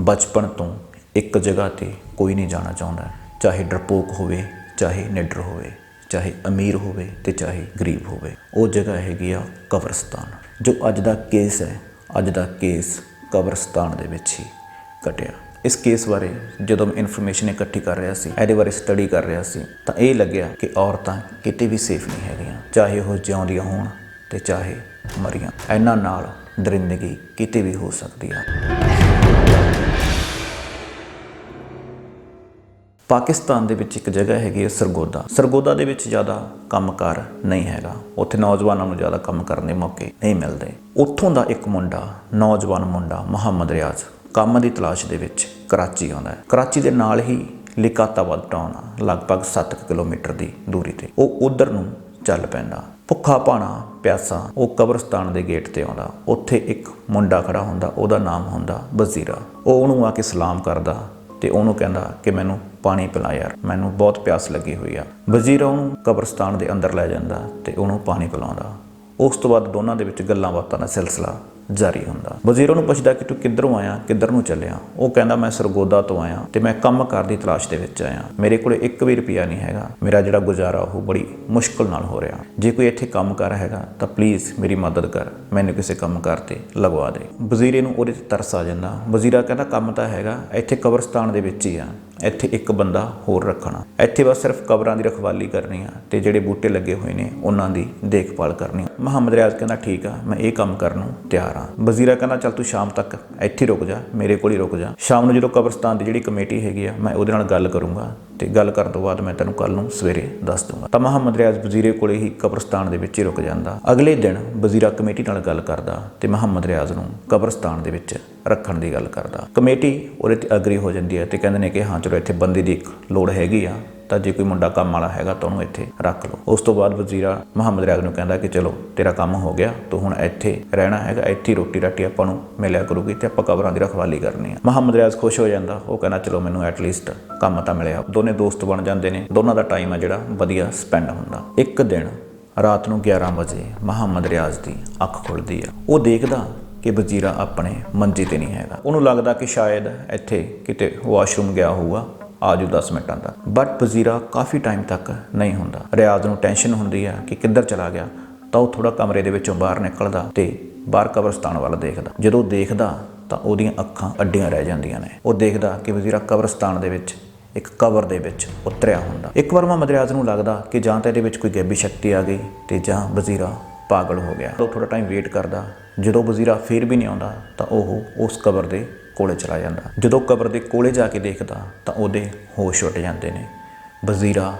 ਬਚਪਨ ਤੋਂ ਇੱਕ ਜਗ੍ਹਾ ਤੇ ਕੋਈ ਨਹੀਂ ਜਾਣਾ ਚਾਹੁੰਦਾ। ਚਾਹੇ ਡਰਪੋਕ ਹੋਵੇ, ਚਾਹੇ ਨਿਡਰ ਹੋਵੇ, ਚਾਹੇ ਅਮੀਰ ਹੋਵੇ ਤੇ ਚਾਹੇ ਗਰੀਬ ਹੋਵੇ। ਉਹ ਜਗ੍ਹਾ ਹੈਗੀ ਆ ਕਬਰਸਤਾਨ, ਜੋ ਅੱਜ ਦਾ ਕੇਸ ਹੈ। ਅੱਜ ਦਾ ਕੇਸ ਕਬਰਸਤਾਨ ਦੇ ਵਿੱਚ ਹੀ ਕਟਿਆ। ਇਸ ਕੇਸ ਬਾਰੇ ਜਦੋਂ ਮੈਂ ਇਨਫੋਰਮੇਸ਼ਨ ਇਕੱਠੀ ਕਰ ਰਿਹਾ ਸੀ, ਇਹਦੇ ਬਾਰੇ ਸਟੱਡੀ ਕਰ ਰਿਹਾ ਸੀ, ਤਾਂ ਇਹ ਲੱਗਿਆ ਕਿ ਔਰਤਾਂ ਕਿਤੇ ਵੀ ਸੇਫ ਨਹੀਂ ਹੈਗੀਆਂ। ਚਾਹੇ ਉਹ ਜਿਉਂਦੀਆਂ ਹੋਣ ਤੇ ਚਾਹੇ ਮਰੀਆਂ। ਇਹਨਾਂ ਨਾਲ ਦਰਿੰਦਗੀ ਕਿਤੇ ਵੀ ਹੋ ਸਕਦੀ ਆ। ਪਾਕਿਸਤਾਨ ਦੇ ਵਿੱਚ ਇੱਕ ਜਗ੍ਹਾ ਹੈਗੀ ਹੈ ਸਰਗੋਦਾ। ਸਰਗੋਦਾ ਦੇ ਵਿੱਚ ਜ਼ਿਆਦਾ ਕੰਮਕਾਰ ਨਹੀਂ ਹੈਗਾ। ਉੱਥੇ ਨੌਜਵਾਨਾਂ ਨੂੰ ਜ਼ਿਆਦਾ ਕੰਮ ਕਰਨ ਦੇ ਮੌਕੇ ਨਹੀਂ ਮਿਲਦੇ। ਉੱਥੋਂ ਦਾ ਇੱਕ ਮੁੰਡਾ, ਨੌਜਵਾਨ ਮੁੰਡਾ ਮੁਹੰਮਦ ਰਿਆਜ਼, ਕੰਮ ਦੀ ਤਲਾਸ਼ ਦੇ ਵਿੱਚ ਕਰਾਚੀ ਆਉਂਦਾ ਹੈ। ਕਰਾਚੀ ਦੇ ਨਾਲ ਹੀ ਲਿਕਾਤਾਬਾਦ ਟਾਊਨ ਆ, ਲਗਭਗ 7 ਕਿਲੋਮੀਟਰ ਦੀ ਦੂਰੀ ਤੇ। ਉਹ ਉਧਰ ਨੂੰ ਚੱਲ ਪੈਂਦਾ। ਭੁੱਖਾ ਪਾਣਾ ਪਿਆਸਾ, ਉਹ ਕਬਰਸਤਾਨ ਦੇ ਗੇਟ ਤੇ ਆਉਂਦਾ। ਉੱਥੇ ਇੱਕ ਮੁੰਡਾ ਖੜਾ ਹੁੰਦਾ, ਉਹਦਾ ਨਾਮ ਹੁੰਦਾ ਵਜ਼ੀਰਾ। ਉਹ ਉਹਨੂੰ ਆ ਕੇ ਸਲਾਮ ਕਰਦਾ ਤੇ ਉਹਨੂੰ ਕਹਿੰਦਾ ਕਿ ਮੈਨੂੰ ਪਾਣੀ ਪਿਲਾ ਯਾਰ, ਮੈਨੂੰ ਬਹੁਤ ਪਿਆਸ ਲੱਗੀ ਹੋਈ ਆ। ਵਜ਼ੀਰ ਉਹਨੂੰ ਕਬਰਸਤਾਨ ਦੇ ਅੰਦਰ ਲੈ ਜਾਂਦਾ ਤੇ ਉਹਨੂੰ ਪਾਣੀ ਪਿਲਾਉਂਦਾ। ਉਸ ਤੋਂ ਬਾਅਦ ਦੋਨਾਂ ਦੇ ਵਿੱਚ ਗੱਲਾਂ ਬਾਤਾਂ ਦਾ ਸਿਲਸਿਲਾ ਜਾਰੀ ਹੁੰਦਾ। ਵਜ਼ੀਰ ਉਹਨੂੰ ਪੁੱਛਦਾ ਕਿ ਤੂੰ ਕਿੱਧਰੋਂ ਆਇਆ, ਕਿੱਧਰ ਨੂੰ ਚੱਲਿਆ? ਉਹ ਕਹਿੰਦਾ, ਮੈਂ ਸਰਗੋਦਾ ਤੋਂ ਆਇਆ ਤੇ ਮੈਂ ਕੰਮ ਕਾਰ ਦੀ ਤਲਾਸ਼ ਦੇ ਵਿੱਚ ਆਇਆ। ਮੇਰੇ ਕੋਲੇ 1 ਵੀ ਰੁਪਿਆ ਨਹੀਂ ਹੈਗਾ। ਮੇਰਾ ਜਿਹੜਾ ਗੁਜ਼ਾਰਾ, ਉਹ ਬੜੀ ਮੁਸ਼ਕਲ ਨਾਲ ਹੋ ਰਿਹਾ। ਜੇ ਕੋਈ ਇੱਥੇ ਕੰਮ ਕਰ ਹੈਗਾ, ਤਾਂ ਪਲੀਜ਼ ਮੇਰੀ ਮਦਦ ਕਰ। ਮੈਨੂੰ ਕਿਸੇ ਕੰਮ ਕਾਰ ਤੇ ਲਗਵਾ ਦੇ। ਵਜ਼ੀਰੇ ਨੂੰ ਉਹਦੇ ਤੇ ਤਰਸ ਆ ਜਾਂਦਾ। ਵਜ਼ੀਰਾ ਕਹਿੰਦਾ, ਕੰਮ ਤਾਂ ਹੈਗਾ, ਇੱਥੇ ਕਬਰਸਤਾਨ ਦੇ ਵਿੱਚ ਹੀ ਆ। ਇੱਥੇ ਇੱਕ ਬੰਦਾ ਹੋਰ ਰੱਖਣਾ। ਇੱਥੇ ਬਸ ਸਿਰਫ ਕਬਰਾਂ ਦੀ ਰਖਵਾਲੀ ਕਰਨੀ ਆ ਤੇ ਜਿਹੜੇ ਬੂਟੇ ਲੱਗੇ ਹੋਏ ਨੇ, ਉਹਨਾਂ ਦੀ ਦੇਖਭਾਲ ਕਰਨੀ ਮੁਹੰਮਦ ਰਿਆਜ਼ ਕਹਿੰਦਾ, ਠੀਕ ਆ, ਮੈਂ ਇਹ ਕੰਮ ਕਰਨ ਨੂੰ ਤਿਆਰ ਆ। ਵਜ਼ੀਰਾ ਕਹਿੰਦਾ, ਚੱਲ ਤੂੰ ਸ਼ਾਮ ਤੱਕ ਇੱਥੇ ਰੁਕ ਜਾ, ਮੇਰੇ ਕੋਲ ਹੀ ਰੁਕ ਜਾ। ਸ਼ਾਮ ਨੂੰ ਜਦੋਂ ਕਬਰਸਤਾਨ ਦੀ ਜਿਹੜੀ ਕਮੇਟੀ ਹੈਗੀ ਆ, ਮੈਂ ਉਹਦੇ ਨਾਲ ਗੱਲ ਕਰੂੰਗਾ ਤੇ ਗੱਲ ਕਰਨ ਤੋਂ ਬਾਅਦ ਮੈਂ ਤੈਨੂੰ ਕੱਲ ਨੂੰ ਸਵੇਰੇ ਦੱਸ ਦੂੰਗਾ। ਤਾਂ ਮੁਹੰਮਦ ਰਿਆਜ਼ ਵਜ਼ੀਰੇ ਕੋਲੇ ਹੀ ਕਬਰਸਤਾਨ ਦੇ ਵਿੱਚ ਹੀ ਰੁਕ ਜਾਂਦਾ। ਅਗਲੇ ਦਿਨ ਵਜ਼ੀਰਾ ਕਮੇਟੀ ਨਾਲ ਗੱਲ ਕਰਦਾ ਤੇ ਮੁਹੰਮਦ ਰਿਆਜ਼ ਨੂੰ ਕਬਰਸਤਾਨ ਦੇ ਵਿੱਚ ਰੱਖਣ ਦੀ ਗੱਲ ਕਰਦਾ। ਕਮੇਟੀ ਉਹਦੇ ਤੇ ਅਗਰੀ ਹੋ ਜਾਂਦੀ ਹੈ ਤੇ ਕਹਿੰਦੇ ਨੇ ਕਿ, ਹਾਂ ਚਲੋ ਇੱਥੇ ਬੰਦੇ ਦੀ ਇੱਕ ਲੋੜ ਹੈਗੀ ਆ, ਤਾਂ ਜੇ ਕੋਈ ਮੁੰਡਾ ਕੰਮ ਵਾਲਾ ਹੈਗਾ ਤਾਂ ਉਹਨੂੰ ਇੱਥੇ ਰੱਖ ਲਓ। ਉਸ ਤੋਂ ਬਾਅਦ ਵਜ਼ੀਰਾ ਮੁਹੰਮਦ ਰਿਆਜ਼ ਨੂੰ ਕਹਿੰਦਾ ਕਿ ਚਲੋ ਤੇਰਾ ਕੰਮ ਹੋ ਗਿਆ, ਤੂੰ ਹੁਣ ਇੱਥੇ ਰਹਿਣਾ ਹੈਗਾ, ਇੱਥੇ ਰੋਟੀ ਰਾਟੀ ਆਪਾਂ ਨੂੰ ਮਿਲਿਆ ਕਰੂਗੀ ਤੇ ਆਪਾਂ ਕਬਰਾਂ ਦੀ ਰਖਵਾਲੀ ਕਰਨੀ ਆ। ਮੁਹੰਮਦ ਰਿਆਜ਼ ਖੁਸ਼ ਹੋ ਜਾਂਦਾ, ਉਹ ਕਹਿੰਦਾ ਚਲੋ ਮੈਨੂੰ ਐਟਲੀਸਟ ਕੰਮ ਤਾਂ ਮਿਲਿਆ। ਦੋਨੇ ਦੋਸਤ ਬਣ ਜਾਂਦੇ ਨੇ, ਦੋਨਾਂ ਦਾ ਟਾਈਮ ਆ ਜਿਹੜਾ ਵਧੀਆ ਸਪੈਂਡ ਹੁੰਦਾ। ਇੱਕ ਦਿਨ ਰਾਤ ਨੂੰ 11 ਵਜੇ ਮੁਹੰਮਦ ਰਿਆਜ਼ ਦੀ ਅੱਖ ਖੁੱਲਦੀ ਆ। ਉਹ ਦੇਖਦਾ ਕਿ ਵਜ਼ੀਰਾ ਆਪਣੇ ਮੰਜੇ ਤੇ ਨਹੀਂ ਹੈਗਾ। ਉਹਨੂੰ ਲੱਗਦਾ ਕਿ ਸ਼ਾਇਦ ਇੱਥੇ ਕਿਤੇ ਵਾਸ਼ਰੂਮ ਗਿਆ ਹੋਊਗਾ ਆਜੂ 10 ਮਿੰਟਾਂ ਦਾ ਬਟ ਵਜ਼ੀਰਾ ਕਾਫੀ ਟਾਈਮ ਤੱਕ ਨਹੀਂ ਹੁੰਦਾ। ਰਿਆਜ਼ ਨੂੰ ਟੈਨਸ਼ਨ ਹੁੰਦੀ ਆ ਕਿ ਕਿੱਧਰ ਚਲਾ ਗਿਆ, ਤਾਂ ਉਹ ਥੋੜਾ ਕਮਰੇ ਦੇ ਵਿੱਚੋਂ ਬਾਹਰ ਨਿਕਲਦਾ ਤੇ ਬਾਹਰ ਕਬਰਸਤਾਨ ਵੱਲ ਦੇਖਦਾ। ਜਦੋਂ ਦੇਖਦਾ, ਤਾਂ ਉਹਦੀਆਂ ਅੱਖਾਂ ਅੱਡੀਆਂ ਰਹਿ ਜਾਂਦੀਆਂ ਨੇ। ਉਹ ਦੇਖਦਾ ਕਿ ਵਜ਼ੀਰਾ ਕਬਰਸਤਾਨ ਦੇ ਵਿੱਚ, ਇੱਕ ਕਬਰ ਦੇ ਵਿੱਚ ਉਤਰਿਆ ਹੁੰਦਾ। ਇੱਕ ਵਾਰ ਮੁਹੰਮਦ ਰਿਆਜ਼ ਨੂੰ ਲੱਗਦਾ ਕਿ ਜਾਂ ਤਾਂ ਇਹਦੇ ਵਿੱਚ ਕੋਈ ਗੈਬੀ ਸ਼ਕਤੀ ਆ ਗਈ ਤੇ ਜਾਂ ਵਜ਼ੀਰਾ ਪਾਗਲ ਹੋ ਗਿਆ। ਉਹ ਥੋੜਾ ਟਾਈਮ ਵੇਟ ਕਰਦਾ। ਜਦੋਂ ਵਜ਼ੀਰਾ ਫੇਰ ਵੀ ਨਹੀਂ ਆਉਂਦਾ, ਤਾਂ ਉਹ ਉਸ ਕਬਰ ਦੇ ਕੋਲੇ ਚਲਾ ਜਾਂਦਾ। ਜਦੋਂ ਕਬਰ ਦੇ ਕੋਲੇ ਜਾ ਕੇ ਦੇਖਦਾ, ਤਾਂ ਉਹਦੇ ਹੋਸ਼ ਉੱਡ ਜਾਂਦੇ ਨੇ। ਵਜ਼ੀਰਾ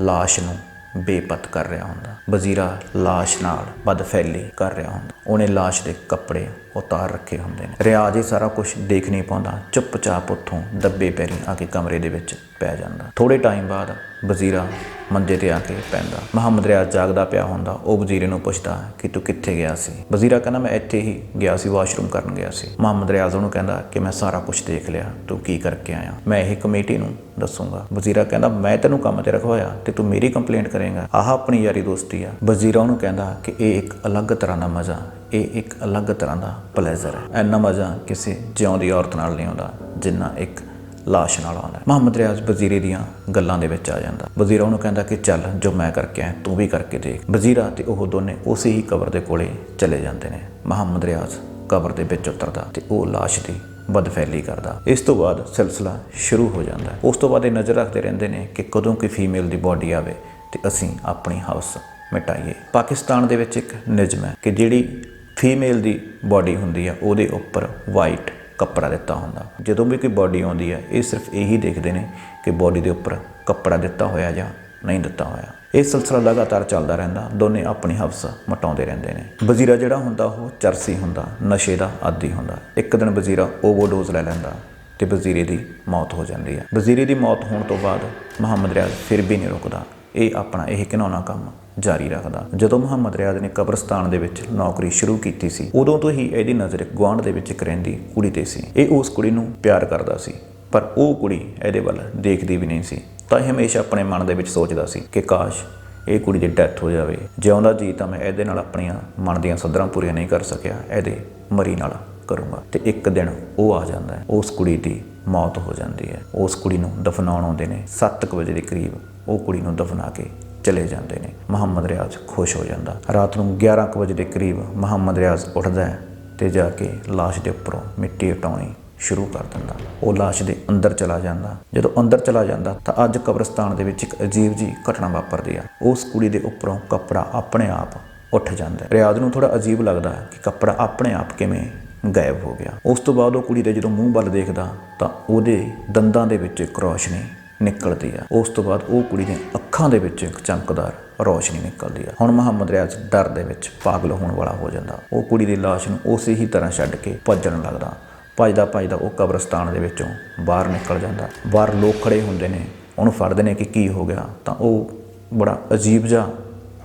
ਲਾਸ਼ ਨੂੰ ਬੇਪਤ ਕਰ ਰਿਹਾ ਹੁੰਦਾ। ਵਜ਼ੀਰਾ ਲਾਸ਼ ਨਾਲ ਬਦਫੈਲੀ ਕਰ ਰਿਹਾ ਹੁੰਦਾ। ਉਹਨੇ ਲਾਸ਼ ਦੇ ਕੱਪੜੇ ਉਤਾਰ ਰੱਖੇ ਹੁੰਦੇ ਨੇ। ਰਿਆਜ਼ ਇਹ ਸਾਰਾ ਕੁਝ ਦੇਖ ਨਹੀਂ ਪਾਉਂਦਾ। ਚੁੱਪਚਾਪ ਉੱਥੋਂ ਦੱਬੇ ਪੈਰੀ ਆ ਕੇ ਕਮਰੇ ਦੇ ਵਿੱਚ ਪੈ ਜਾਂਦਾ। ਥੋੜੇ ਟਾਈਮ ਬਾਅਦ ਵਜ਼ੀਰਾ ਮੰਜੇ ਤੇ ਆ ਕੇ ਪੈਂਦਾ। ਮੁਹੰਮਦ ਰਿਆਜ਼ ਜਾਗਦਾ ਪਿਆ ਹੁੰਦਾ। ਉਹ ਵਜ਼ੀਰੇ ਨੂੰ ਪੁੱਛਦਾ ਕਿ ਤੂੰ ਕਿੱਥੇ ਗਿਆ ਸੀ? ਵਜ਼ੀਰਾ ਕਹਿੰਦਾ, ਮੈਂ ਇੱਥੇ ਹੀ ਗਿਆ ਸੀ, ਵਾਸ਼ਰੂਮ ਕਰਨ ਗਿਆ ਸੀ। ਮੁਹੰਮਦ ਰਿਆਜ਼ ਉਹਨੂੰ ਕਹਿੰਦਾ ਕਿ, ਮੈਂ ਸਾਰਾ ਕੁਝ ਦੇਖ ਲਿਆ। ਤੂੰ ਕੀ ਕਰਕੇ ਆਇਆ? ਮੈਂ ਇਹ ਕਮੇਟੀ ਨੂੰ ਦੱਸੂਗਾ। ਵਜ਼ੀਰਾ ਕਹਿੰਦਾ, ਮੈਂ ਤੈਨੂੰ ਕੰਮ ਤੇ ਰਖਵਾਇਆ ਤੇ ਤੂੰ ਮੇਰੀ ਕੰਪਲੇਂਟ ਕਰੇਗਾ। ਆਹ ਆਪਣੀ ਯਾਰੀ ਦੋਸਤੀ ਆ। ਵਜ਼ੀਰਾ ਉਹਨੂੰ ਕਹਿੰਦਾ ਕਿ, ਇਹ ਇੱਕ ਅਲੱਗ ਤਰ੍ਹਾਂ ਦਾ ਮਜ਼ਾ। ਇਹ ਇੱਕ ਅਲੱਗ ਤਰ੍ਹਾਂ ਦਾ ਪਲੇਜ਼ਰ ਹੈ ਐਨਾ ਮਜ਼ਾ ਕਿਸੇ ਜਿਉਂਦੀ ਔਰਤ ਨਾਲ ਨਹੀਂ ਆਉਂਦਾ, ਜਿੰਨਾ ਇੱਕ ਲਾਸ਼ ਨਾਲ ਆਉਂਦਾ ਮੁਹੰਮਦ ਰਿਆਜ਼ ਵਜ਼ੀਰੇ ਦੀਆਂ ਗੱਲਾਂ ਦੇ ਵਿੱਚ ਆ ਜਾਂਦਾ। ਵਜ਼ੀਰਾ ਉਹਨੂੰ ਕਹਿੰਦਾ ਕਿ ਚੱਲ, ਜੋ ਮੈਂ ਕਰਕੇ ਆਇਆ, ਤੂੰ ਵੀ ਕਰਕੇ ਦੇਖ। ਵਜ਼ੀਰਾ ਤੇ ਉਹ ਦੋਨੇ ਉਸੇ ਹੀ ਕਬਰ ਦੇ ਕੋਲੇ ਚਲੇ ਜਾਂਦੇ ਨੇ। ਮੁਹੰਮਦ ਰਿਆਜ਼ ਕਬਰ ਦੇ ਵਿੱਚ ਉਤਰਦਾ ਤੇ ਉਹ ਲਾਸ਼ ਦੀ ਬਦਫੈਲੀ ਕਰਦਾ। ਇਸ ਤੋਂ ਬਾਅਦ ਸਿਲਸਿਲਾ ਸ਼ੁਰੂ ਹੋ ਜਾਂਦਾ ਉਸ ਤੋਂ ਬਾਅਦ ਇਹ ਨਜ਼ਰ ਰੱਖਦੇ ਰਹਿੰਦੇ ਨੇ ਕਿ ਕਦੋਂ ਕੋਈ ਫੀਮੇਲ ਦੀ ਬਾਡੀ ਆਵੇ ਤੇ ਅਸੀਂ ਆਪਣੀ ਹਾਊਸ ਮਿਟਾਈਏ। ਪਾਕਿਸਤਾਨ ਦੇ ਵਿੱਚ ਇੱਕ ਨਿਯਮ ਹੈ ਕਿ ਜਿਹੜੀ ਫੀਮੇਲ ਦੀ ਬਾਡੀ ਹੁੰਦੀ ਆ ਉਹਦੇ ਉੱਪਰ ਵਾਈਟ ਕੱਪੜਾ ਦਿੱਤਾ ਹੁੰਦਾ। ਜਦੋਂ ਵੀ ਕੋਈ ਬਾਡੀ ਆਉਂਦੀ ਹੈ, ਇਹ ਸਿਰਫ ਇਹੀ ਦੇਖਦੇ ਨੇ ਕਿ ਬਾਡੀ ਦੇ ਉੱਪਰ ਕੱਪੜਾ ਦਿੱਤਾ ਹੋਇਆ ਜਾਂ ਨਹੀਂ ਦਿੱਤਾ ਹੋਇਆ। ਇਹ ਸਿਲਸਿਲਾ ਲਗਾਤਾਰ ਚੱਲਦਾ ਰਹਿੰਦਾ, ਦੋਨੇ ਆਪਣੀ ਹਵਸ ਮਟਾਉਂਦੇ ਰਹਿੰਦੇ ਨੇ। ਵਜ਼ੀਰਾ ਜਿਹੜਾ ਹੁੰਦਾ, ਉਹ ਚਰਸੀ ਹੁੰਦਾ, ਨਸ਼ੇ ਦਾ ਆਦੀ ਹੁੰਦਾ। ਇੱਕ ਦਿਨ ਵਜ਼ੀਰਾ ਓਵਰਡੋਜ਼ ਲੈ ਲੈਂਦਾ ਤੇ ਵਜ਼ੀਰੇ ਦੀ ਮੌਤ ਹੋ ਜਾਂਦੀ ਹੈ। ਵਜ਼ੀਰੇ ਦੀ ਮੌਤ ਹੋਣ ਤੋਂ ਬਾਅਦ ਮੁਹੰਮਦ ਰਿਆਜ਼ ਫਿਰ ਵੀ ਨਹੀਂ ਰੁਕਦਾ। ਇਹ ਆਪਣਾ ਇਹ ਘਿਨਾਉਣਾ ਕੰਮ ਜਾਰੀ ਰੱਖਦਾ। ਜਦੋਂ ਮੁਹੰਮਦ ਰਿਆਜ਼ ਨੇ ਕਬਰਸਤਾਨ ਦੇ ਵਿੱਚ ਨੌਕਰੀ ਸ਼ੁਰੂ ਕੀਤੀ ਸੀ, ਉਦੋਂ ਤੋਂ ਹੀ ਇਹਦੀ ਨਜ਼ਰ ਇੱਕ ਗੁਆਂਢ ਦੇ ਵਿੱਚ ਇੱਕ ਰਹਿੰਦੀ ਕੁੜੀ ਤੇ ਸੀ। ਇਹ ਉਸ ਕੁੜੀ ਨੂੰ ਪਿਆਰ ਕਰਦਾ ਸੀ, ਪਰ ਉਹ ਕੁੜੀ ਇਹਦੇ ਵੱਲ ਦੇਖਦੀ ਵੀ ਨਹੀਂ ਸੀ। ਤਾਂ ਇਹ ਹਮੇਸ਼ਾ ਆਪਣੇ ਮਨ ਦੇ ਵਿੱਚ ਸੋਚਦਾ ਸੀ ਕਿ ਕਾਸ਼ ਇਹ ਕੁੜੀ ਦੀ ਡੈਥ ਹੋ ਜਾਵੇ। ਜਿਉਂਦਾ ਜੀ ਤਾਂ ਮੈਂ ਇਹਦੇ ਨਾਲ ਆਪਣੀਆਂ ਮਨ ਦੀਆਂ ਸਦਰਾਂ ਪੂਰੀਆਂ ਨਹੀਂ ਕਰ ਸਕਿਆ, ਇਹਦੇ ਮਰੀ ਨਾਲ ਕਰੂੰਗਾ। ਤੇ ਇੱਕ ਦਿਨ ਉਹ ਆ ਜਾਂਦਾ ਹੈ, ਉਸ ਕੁੜੀ ਦੀ ਮੌਤ ਹੋ ਜਾਂਦੀ ਹੈ। ਉਸ ਕੁੜੀ ਨੂੰ ਦਫਨਾਉਣ ਆਉਂਦੇ ਨੇ 7:00 ਵਜੇ ਦੇ ਕਰੀਬ ਉਹ ਕੁੜੀ ਨੂੰ ਦਫਨਾ ਕੇ ਚਲੇ ਜਾਂਦੇ ਨੇ। ਮੁਹੰਮਦ ਰਿਆਜ਼ ਖੁਸ਼ ਹੋ ਜਾਂਦਾ। ਰਾਤ ਨੂੰ 11:00 ਵਜੇ ਦੇ ਕਰੀਬ ਮੁਹੰਮਦ ਰਿਆਜ਼ ਉੱਠਦਾ ਹੈ ਤੇ ਜਾ ਕੇ ਲਾਸ਼ ਦੇ ਉੱਪਰੋਂ ਮਿੱਟੀ ਹਟਾਉਣੀ ਸ਼ੁਰੂ ਕਰ ਦਿੰਦਾ। ਉਹ ਲਾਸ਼ ਦੇ ਅੰਦਰ ਚਲਾ ਜਾਂਦਾ। ਜਦੋਂ ਅੰਦਰ ਚਲਾ ਜਾਂਦਾ ਤਾਂ ਅੱਜ ਕਬਰਸਤਾਨ ਦੇ ਵਿੱਚ ਇੱਕ ਅਜੀਬ ਜੀ ਘਟਨਾ ਵਾਪਰਦੀ ਆ। ਉਸ ਕੁੜੀ ਦੇ ਉੱਪਰੋਂ ਕੱਪੜਾ ਆਪਣੇ ਆਪ ਉੱਠ ਜਾਂਦਾ। ਰਿਆਜ਼ ਨੂੰ ਥੋੜਾ ਅਜੀਬ ਲੱਗਦਾ ਕਿ ਕੱਪੜਾ ਆਪਣੇ ਆਪ ਕਿਵੇਂ ਗਾਇਬ ਹੋ ਗਿਆ। ਉਸ ਤੋਂ ਬਾਅਦ ਉਹ ਕੁੜੀ ਦੇ ਜਦੋਂ ਮੂੰਹ ਵੱਲ ਦੇਖਦਾ ਤਾਂ ਉਹਦੇ ਦੰਦਾਂ ਦੇ ਵਿੱਚ ਇੱਕ ਰੌਸ਼ਨੀ ਨਿਕਲਦੀ ਆ। ਉਸ ਤੋਂ ਬਾਅਦ ਉਹ ਕੁੜੀ ਦੀਆਂ ਅੱਖਾਂ ਦੇ ਵਿੱਚੋਂ ਇੱਕ ਚਮਕਦਾਰ ਰੌਸ਼ਨੀ ਨਿਕਲਦੀ ਆ। ਹੁਣ ਮੁਹੰਮਦ ਰਿਆਜ਼ ਡਰ ਦੇ ਵਿੱਚ ਪਾਗਲ ਹੋਣ ਵਾਲਾ ਹੋ ਜਾਂਦਾ। ਉਹ ਕੁੜੀ ਦੀ ਲਾਸ਼ ਨੂੰ ਉਸੇ ਹੀ ਤਰ੍ਹਾਂ ਛੱਡ ਕੇ ਭੱਜਣ ਲੱਗਦਾ। ਭੱਜਦਾ ਭੱਜਦਾ ਉਹ ਕਬਰਸਤਾਨ ਦੇ ਵਿੱਚੋਂ ਬਾਹਰ ਨਿਕਲ ਜਾਂਦਾ। ਬਾਹਰ ਲੋਕ ਖੜੇ ਹੁੰਦੇ ਨੇ। ਉਹਨੂੰ ਫੜਦੇ ਨੇ ਕਿ ਕੀ ਹੋ ਗਿਆ? ਤਾਂ ਉਹ ਬੜਾ ਅਜੀਬ ਜਿਹਾ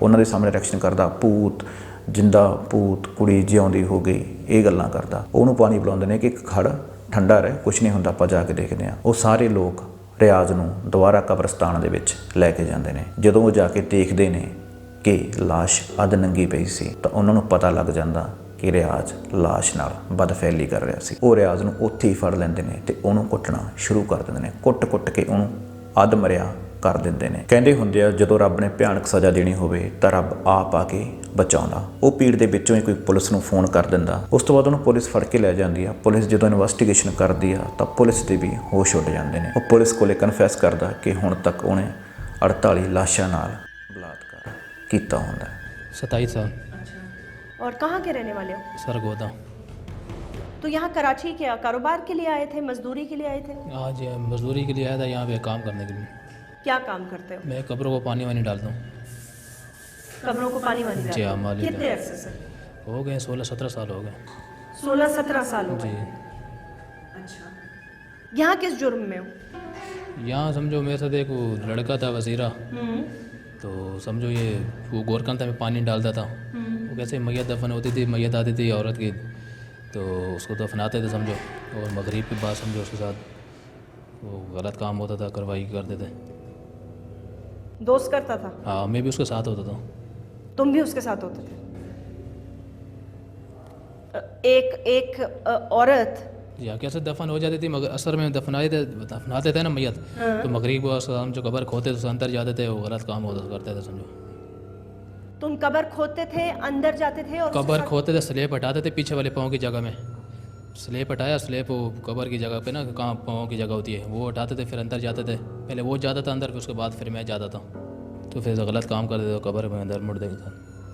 ਉਹਨਾਂ ਦੇ ਸਾਹਮਣੇ ਰਿਐਕਸ਼ਨ ਕਰਦਾ, ਭੂਤ, ਜਿੰਦਾ ਭੂਤ, ਕੁੜੀ ਜਿਉਂਦੀ ਹੋ ਗਈ। ਇਹ ਗੱਲਾਂ ਕਰਦਾ। ਉਹਨੂੰ ਪਾਣੀ ਪਿਲਾਉਂਦੇ ਨੇ ਕਿ ਖੜ, ਠੰਡਾ ਰਹਿ ਕੁਝ ਨਹੀਂ ਹੁੰਦਾ, ਆਪਾਂ ਜਾ ਕੇ ਦੇਖਦੇ ਹਾਂ। ਉਹ ਸਾਰੇ ਲੋਕ ਰਿਆਜ਼ ਨੂੰ ਦੁਬਾਰਾ ਕਬਰਸਤਾਨ ਦੇ ਵਿੱਚ ਲੈ ਕੇ ਜਾਂਦੇ ਨੇ। ਜਦੋਂ ਉਹ ਜਾ ਕੇ ਦੇਖਦੇ ਨੇ ਕਿ ਲਾਸ਼ ਅਧ ਨੰਗੀ ਪਈ ਸੀ, ਤਾਂ ਉਹਨਾਂ ਨੂੰ ਪਤਾ ਲੱਗ ਜਾਂਦਾ ਕਿ ਰਿਆਜ਼ ਲਾਸ਼ ਨਾਲ ਬਦਫੈਲੀ ਕਰ ਰਿਹਾ ਸੀ। ਉਹ ਰਿਆਜ਼ ਨੂੰ ਉੱਥੇ ਹੀ ਫੜ ਲੈਂਦੇ ਨੇ ਤੇ ਉਹਨੂੰ ਕੁੱਟਣਾ ਸ਼ੁਰੂ ਕਰ ਦਿੰਦੇ ਨੇ। ਕੁੱਟ-ਕੁੱਟ ਕੇ ਉਹਨੂੰ ਅਧ ਮਰਿਆ ਕਰ ਦਿੰਦੇ ਨੇ ਕਹਿੰਦੇ ਹੁੰਦੇ ਆ ਜਦੋਂ ਰੱਬ ਨੇ ਭਿਆਨਕ ਸਜ਼ਾ ਦੇਣੀ ਹੋਵੇ ਤਾਂ ਰੱਬ ਆਪ ਆ ਕੇ ਬਚਾਉਂਦਾ ਉਹ ਪੀੜ ਦੇ ਵਿੱਚੋਂ ਹੀ ਕੋਈ ਪੁਲਿਸ ਨੂੰ ਫੋਨ ਕਰ ਦਿੰਦਾ ਉਸ ਤੋਂ ਬਾਅਦ ਉਹਨੂੰ ਪੁਲਿਸ ਫੜ ਕੇ ਲੈ ਜਾਂਦੀ ਆ ਪੁਲਿਸ ਜਦੋਂ ਇਨਵੈਸਟੀਗੇਸ਼ਨ ਕਰਦੀ ਆ ਤਾਂ ਪੁਲਿਸ ਦੇ ਵੀ ਹੋਸ਼ ਉੱਡ ਜਾਂਦੇ ਨੇ ਉਹ ਪੁਲਿਸ ਕੋਲੇ ਕਨਫੈਸ ਕਰਦਾ ਕਿ ਹੁਣ ਤੱਕ ਉਹਨੇ 48 ਲਾਸ਼ਾਂ ਨਾਲ ਬਲਾਤਕਾਰ ਕੀਤਾ ਹੁੰਦਾ ਹੈ सताईस साल और कहाँ के रहने वाले हो सरगोदा तो यहाँ कराची क्या कारोबार के लिए आए थे मजदूरी के लिए आए थे आज ये मजदूरी के लिए आया था यहाँ पे काम करने के लिए क्या काम करते हो? मैं कब्रों को पानी वानी डालता हूँ। कमरों को पानी वानी जी हाँ? मालिक। कितने अरसे से? हो गए सोलह सत्रह साल हो गए। सोलह सत्रह साल हो जी। अच्छा। यहाँ किस जुर्म में हो? यहाँ समझो मेरे साथ एक वो लड़का था वजीरा। हम्म, तो समझो ये वो गोरकंता में पानी डालता था। वो कैसे मैयत दफन होती थी मैयत आती थी औरत की। तो उसको दफनाते थे समझो। और मगरिब के बाद समझो उसके साथ। वो गलत काम होता था कार्रवाई करते थे। दोस्त करता था? हाँ मैं भी उसके साथ होता था। तुम भी उसके साथ होते थे? एक एक अ, औरत। या कैसे दफन हो जाती थी? मगर असर में दफनाए थे दफनाते थे ना मैयत तो मगरिब को हम जो कबर खोते थे अंदर जाते थे वो गलत काम होता करते थे समझो। तुम कबर खोदते थे अंदर जाते थे और उसके कबर साथ- खोते थे स्लेब हटाते थे पीछे वाले पाँव की जगह में। स्लेब हटाया स्लेब वो कबर की जगह पे ना कहाँ पाँव की जगह होती है वो हटाते थे फिर अंदर जाते थे पहले वो जाता था अंदर फिर उसके बाद फिर मैं जाता था तो फिर गलत काम करते थे कबर में अंदर मुड़ देता था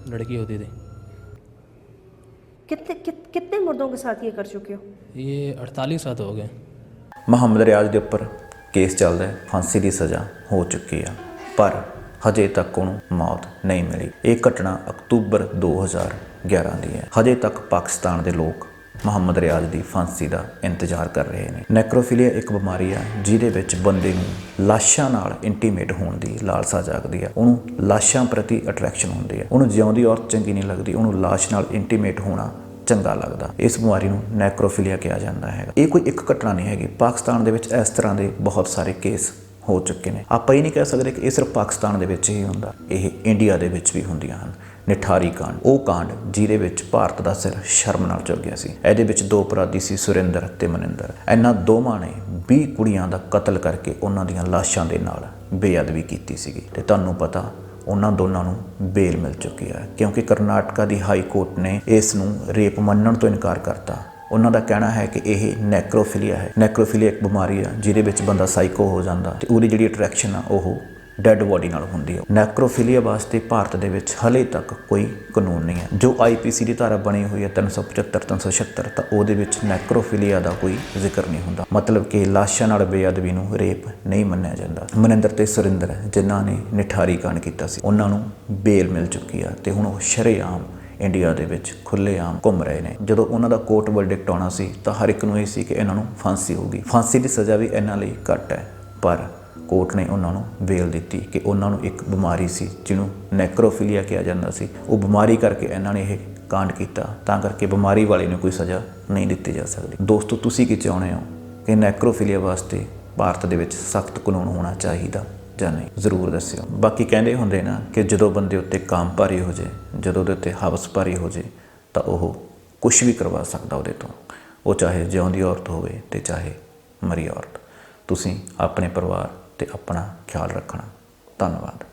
लड़की होती थी कितने कित, कितने मुर्दों के साथ ये कर चुके हो ये अड़तालीस सात हो गए ਮੁਹੰਮਦ ਰਿਆਜ਼ ਦੇ ਉੱਪਰ ਕੇਸ ਚੱਲਦਾ ਹੈ ਫਾਂਸੀ ਦੀ ਸਜ਼ਾ ਹੋ ਚੁੱਕੀ ਆ ਪਰ ਹਜੇ ਤੱਕ ਉਹਨੂੰ ਮੌਤ ਨਹੀਂ ਮਿਲੀ ਇਹ ਘਟਨਾ ਅਕਤੂਬਰ 2011 ਦੀ ਹੈ ਹਜੇ ਤੱਕ ਪਾਕਿਸਤਾਨ ਦੇ ਲੋਕ ਮੁਹੰਮਦ ਰਿਆਜ਼ ਦੀ ਫਾਂਸੀ ਦਾ ਇੰਤਜ਼ਾਰ ਕਰ ਰਹੇ ਨੇ। ਨੈਕਰੋਫੀਲੀਆ ਇੱਕ ਬਿਮਾਰੀ ਆ, ਜਿਹਦੇ ਵਿੱਚ ਬੰਦੇ ਨੂੰ ਲਾਸ਼ਾਂ ਨਾਲ ਇੰਟੀਮੇਟ ਹੋਣ ਦੀ ਲਾਲਸਾ ਜਾਗਦੀ ਆ। ਉਹਨੂੰ ਲਾਸ਼ਾਂ ਪ੍ਰਤੀ ਅਟਰੈਕਸ਼ਨ ਹੁੰਦੀ ਆ। ਉਹਨੂੰ ਜਿਉਂਦੀ ਔਰਤ ਚੰਗੀ ਨਹੀਂ ਲੱਗਦੀ, ਉਹਨੂੰ ਲਾਸ਼ ਨਾਲ ਇੰਟੀਮੇਟ ਹੋਣਾ ਚੰਗਾ ਲੱਗਦਾ। ਇਸ ਬਿਮਾਰੀ ਨੂੰ ਨੈਕਰੋਫੀਲੀਆ ਕਿਹਾ ਜਾਂਦਾ ਹੈ ਇਹ ਕੋਈ ਇੱਕ ਘਟਨਾ ਨਹੀਂ ਹੈਗੀ। ਪਾਕਿਸਤਾਨ ਦੇ ਵਿੱਚ ਇਸ ਤਰ੍ਹਾਂ ਦੇ ਬਹੁਤ ਸਾਰੇ ਕੇਸ ਹੋ ਚੁੱਕੇ ਨੇ। ਆਪਾਂ ਇਹ ਨਹੀਂ ਕਹਿ ਸਕਦੇ ਕਿ ਇਹ ਸਿਰਫ ਪਾਕਿਸਤਾਨ ਦੇ ਵਿੱਚ ਹੀ ਹੁੰਦਾ। ਇਹ ਇੰਡੀਆ ਦੇ ਵਿੱਚ ਵੀ ਹੁੰਦੀਆਂ ਹਨ। ਨਿਠਾਰੀ ਕਾਂਡ। ਉਹ ਕਾਂਡ ਜਿਹਦੇ ਵਿੱਚ ਭਾਰਤ ਦਾ ਸਿਰ ਸ਼ਰਮ ਨਾਲ ਚੁੱਕ ਗਿਆ ਸੀ। ਇਹਦੇ ਵਿੱਚ ਦੋ ਅਪਰਾਧੀ ਸੀ ਸੁਰਿੰਦਰ ਤੇ ਮਨਿੰਦਰ। ਇਹਨਾਂ ਦੋਵਾਂ ਨੇ 20 ਕੁੜੀਆਂ ਦਾ ਕਤਲ ਕਰਕੇ ਉਹਨਾਂ ਦੀਆਂ ਲਾਸ਼ਾਂ ਦੇ ਨਾਲ ਬੇਅਦਬੀ ਕੀਤੀ ਸੀਗੀ ਤੇ ਤੁਹਾਨੂੰ ਪਤਾ ਉਹਨਾਂ ਦੋਨਾਂ ਨੂੰ ਬੇਲ ਮਿਲ ਚੁੱਕੀ ਹੈ, ਕਿਉਂਕਿ ਕਰਨਾਟਕਾ ਦੀ ਹਾਈ ਕੋਰਟ ਨੇ ਇਸ ਨੂੰ ਰੇਪ ਮੰਨਣ ਤੋਂ ਇਨਕਾਰ ਕਰਤਾ। ਉਹਨਾਂ ਦਾ ਕਹਿਣਾ ਹੈ ਕਿ ਇਹ ਨੈਕਰੋਫਿਲੀਆ ਹੈ। ਨੈਕਰੋਫੀਲੀਆ ਇੱਕ ਬਿਮਾਰੀ ਆ ਜਿਹਦੇ ਵਿੱਚ ਬੰਦਾ ਸਾਈਕੋ ਹੋ ਜਾਂਦਾ ਤੇ ਉਹਦੀ ਜਿਹੜੀ ਅਟਰੈਕਸ਼ਨ ਆ ਉਹ ਡੈੱਡ ਬੋਡੀ ਨਾਲ ਹੁੰਦੀ ਹੈ। ਨੈਕਰੋਫੀਲੀਆ ਵਾਸਤੇ ਭਾਰਤ ਦੇ ਵਿੱਚ ਹਲੇ ਤੱਕ ਕੋਈ ਕਾਨੂੰਨ ਨਹੀਂ ਹੈ। ਜੋ ਆਈਪੀਸੀ ਦੀ ਧਾਰਾ ਬਣੀ ਹੋਈ ਹੈ 375 376 ਤਾਂ ਉਹਦੇ ਵਿੱਚ ਨੈਕਰੋਫੀਲੀਆ ਦਾ ਕੋਈ ਜ਼ਿਕਰ ਨਹੀਂ ਹੁੰਦਾ। ਮਤਲਬ ਕਿ ਲਾਸ਼ਾਂ ਨਾਲ ਬੇਅਦਬੀ ਨੂੰ ਰੇਪ ਨਹੀਂ ਮੰਨਿਆ ਜਾਂਦਾ। ਮਨਿੰਦਰ ਤੇ ਸੁਰਿੰਦਰ, ਜਿਨ੍ਹਾਂ ਨੇ ਨਿਠਾਰੀ ਕਾਂਡ ਕੀਤਾ ਸੀ, ਉਹਨਾਂ ਨੂੰ ਬੇਲ ਮਿਲ ਚੁੱਕੀ ਆ ਤੇ ਹੁਣ ਉਹ ਸ਼ਰੇਆਮ ਇੰਡੀਆ ਦੇ ਵਿੱਚ ਖੁੱਲ੍ਹੇਆਮ ਘੁੰਮ ਰਹੇ ਨੇ। ਜਦੋਂ ਉਹਨਾਂ ਦਾ ਕੋਰਟ ਵਰਡਿਕਟ ਆਉਣਾ ਸੀ, ਤਾਂ ਹਰ ਇੱਕ ਨੂੰ ਇਹ ਸੀ ਕਿ ਇਹਨਾਂ ਨੂੰ ਫਾਂਸੀ ਹੋਊਗੀ ਫਾਂਸੀ ਦੀ ਸਜ਼ਾ ਵੀ ਇਹਨਾਂ ਲਈ ਘੱਟ ਹੈ, ਪਰ ਕੋਰਟ ਨੇ ਉਹਨਾਂ ਨੂੰ ਬੇਲ ਦਿੱਤੀ ਕਿ ਉਹਨਾਂ ਨੂੰ ਇੱਕ ਬਿਮਾਰੀ ਸੀ, ਜਿਹਨੂੰ ਨੈਕਰੋਫੀਲੀਆ ਕਿਹਾ ਜਾਂਦਾ ਸੀ। ਉਹ ਬਿਮਾਰੀ ਕਰਕੇ ਇਹਨਾਂ ਨੇ ਇਹ ਕਾਂਡ ਕੀਤਾ। ਤਾਂ ਕਰਕੇ ਬਿਮਾਰੀ ਵਾਲੇ ਨੂੰ ਕੋਈ ਸਜ਼ਾ ਨਹੀਂ ਦਿੱਤੀ ਜਾ ਸਕਦੀ। ਦੋਸਤੋ, ਤੁਸੀਂ ਕੀ ਚਾਹੁੰਦੇ ਹੋ ਕਿ ਨੈਕਰੋਫੀਲੀਆ ਵਾਸਤੇ ਭਾਰਤ ਦੇ ਵਿੱਚ ਸਖਤ ਕਾਨੂੰਨ ਹੋਣਾ ਚਾਹੀਦਾ ਜਾਂ ਨਹੀਂ? ਜ਼ਰੂਰ ਦੱਸਿਓ। ਬਾਕੀ ਕਹਿੰਦੇ ਹੁੰਦੇ ਨਾ ਕਿ ਜਦੋਂ ਬੰਦੇ ਉੱਤੇ ਕਾਮ ਭਾਰੀ ਹੋ ਜੇ ਜਦੋਂ ਉਹਦੇ ਉੱਤੇ ਹਵਸ ਭਾਰੀ ਹੋ ਜੇ ਤਾਂ ਉਹ ਕੁਝ ਵੀ ਕਰਵਾ ਸਕਦਾ ਉਹਦੇ ਤੋਂ। ਉਹ ਚਾਹੇ ਜਿਉਂਦੀ ਔਰਤ ਹੋਵੇ ਤੇ ਚਾਹੇ ਮਰੀ ਔਰਤ। ਤੁਸੀਂ ਆਪਣੇ ਪਰਿਵਾਰ ਤੇ ਆਪਣਾ ਖਿਆਲ ਰੱਖਣਾ। ਧੰਨਵਾਦ।